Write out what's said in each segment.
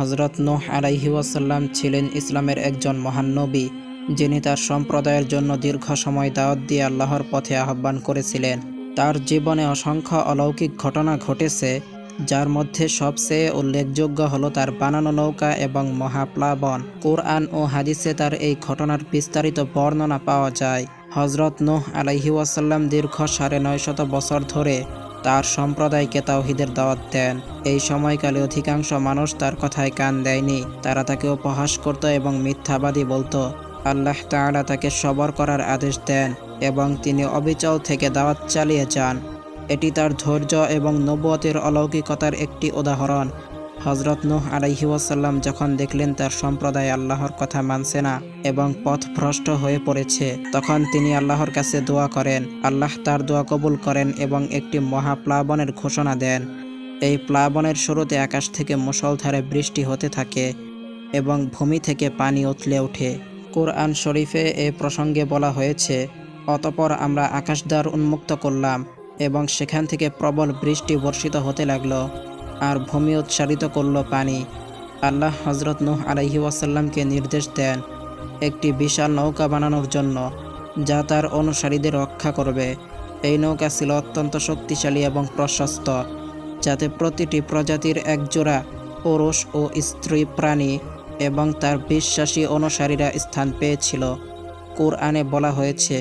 হজরত নোহ আলাইহি ওয়াসাল্লাম ছিলেন ইসলামের একজন মহান নবী, যিনি তার সম্প্রদায়ের জন্য দীর্ঘ সময় দাওয়াত দিয়ে আল্লাহর পথে আহ্বান করেছিলেন। তার জীবনে অসংখ্য অলৌকিক ঘটনা ঘটেছে, যার মধ্যে সবচেয়ে উল্লেখযোগ্য হলো তার বানানো নৌকা এবং মহাপ্লাবন। কোরআন ও হাদিসে তার এই ঘটনার বিস্তারিত বর্ণনা পাওয়া যায়। হজরত নোহ আলাইহি ওয়াসাল্লাম দীর্ঘ সাড়ে নয় শত বছর ধরে তার সম্প্রদায়কে তাওহিদের দাওয়াত দেন। এই সময়কালে অধিকাংশ মানুষ তার কথায় কান দেয়নি। তারা তাকে উপহাস করত এবং মিথ্যাবাদী বলতো। আল্লাহ তাআলা তাকে সবর করার আদেশ দেন এবং তিনি অবিচল থেকে দাওয়াত চালিয়ে যান। এটি তার ধৈর্য এবং নবুয়তের অলৌকিকতার একটি উদাহরণ। হজরত নূহ আলাইহি ওয়াসাল্লাম যখন দেখলেন তার সম্প্রদায় আল্লাহর কথা মানছে না এবং পথভ্রষ্ট হয়ে পড়েছে, তখন তিনি আল্লাহর কাছে দোয়া করেন। আল্লাহ তার দোয়া কবুল করেন এবং একটি মহাপ্লাবনের ঘোষণা দেন। এই প্লাবনের শুরুতে আকাশ থেকে মুষলধারে বৃষ্টি হতে থাকে এবং ভূমি থেকে পানি উথলে ওঠে। কোরআন শরীফে এ প্রসঙ্গে বলা হয়েছে, অতপর আমরা আকাশদ্বার উন্মুক্ত করলাম এবং সেখান থেকে প্রবল বৃষ্টি বর্ষিত হতে লাগল। আর ভূমি উৎসারিত করল পানি। আল্লাহ হজরত নূহ আলাইহি ওয়াসাল্লামকে নির্দেশ দেন একটি বিশাল নৌকা বানানোর জন্য, যা তার অনুসারীদের রক্ষা করবে। এই নৌকা ছিল অত্যন্ত শক্তিশালী এবং প্রশস্ত, যাতে প্রতিটি প্রজাতির একজোড়া পুরুষ ও স্ত্রী প্রাণী এবং তার বিশ্বাসী অনুসারীরা স্থান পেয়েছিল। কোরআনে বলা হয়েছে,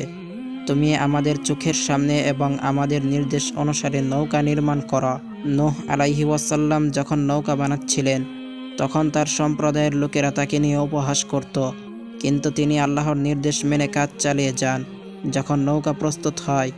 তুমি আমাদের চোখের সামনে এবং আমাদের নির্দেশ অনুসারে নৌকা নির্মাণ করো। নোহ আলাইহি ওয়াসাল্লাম যখন নৌকা বানাচ্ছিলেন, তখন তার সম্প্রদায়ের লোকেরা তাকে নিয়ে উপহাস করত। কিন্তু তিনি আল্লাহর নির্দেশ মেনে কাজ চালিয়ে যান। যখন নৌকা প্রস্তুত হয়,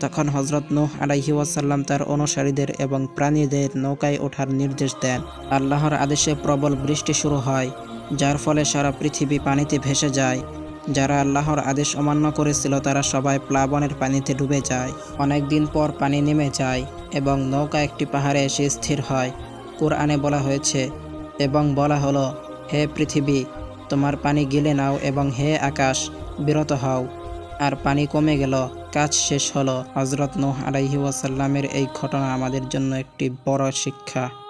তখন হজরত নূহ আলাইহি ওয়াসাল্লাম তার অনুসারীদের এবং প্রাণীদের নৌকায় ওঠার নির্দেশ দেন। আল্লাহর আদেশে প্রবল বৃষ্টি শুরু হয়, যার ফলে সারা পৃথিবী পানিতে ভেসে যায়। যারা আল্লাহর আদেশ অমান্য করেছিল, তারা সবাই প্লাবনের পানিতে ডুবে যায়। অনেক দিন পর পানি নেমে যায়। এবং নৌকা একটি পাহাড়ে এসে স্থির হয়। কোরআনে বলা হয়েছে, এবং বলা হলো, হে পৃথিবী, তোমার পানি গিলে নাও এবং হে আকাশ, বিরত হও। আর পানি কমে গেল, কাজ শেষ হলো। হজরত নোহ আলাইহি ওয়াসাল্লামের এই ঘটনা আমাদের জন্য একটি বড় শিক্ষা।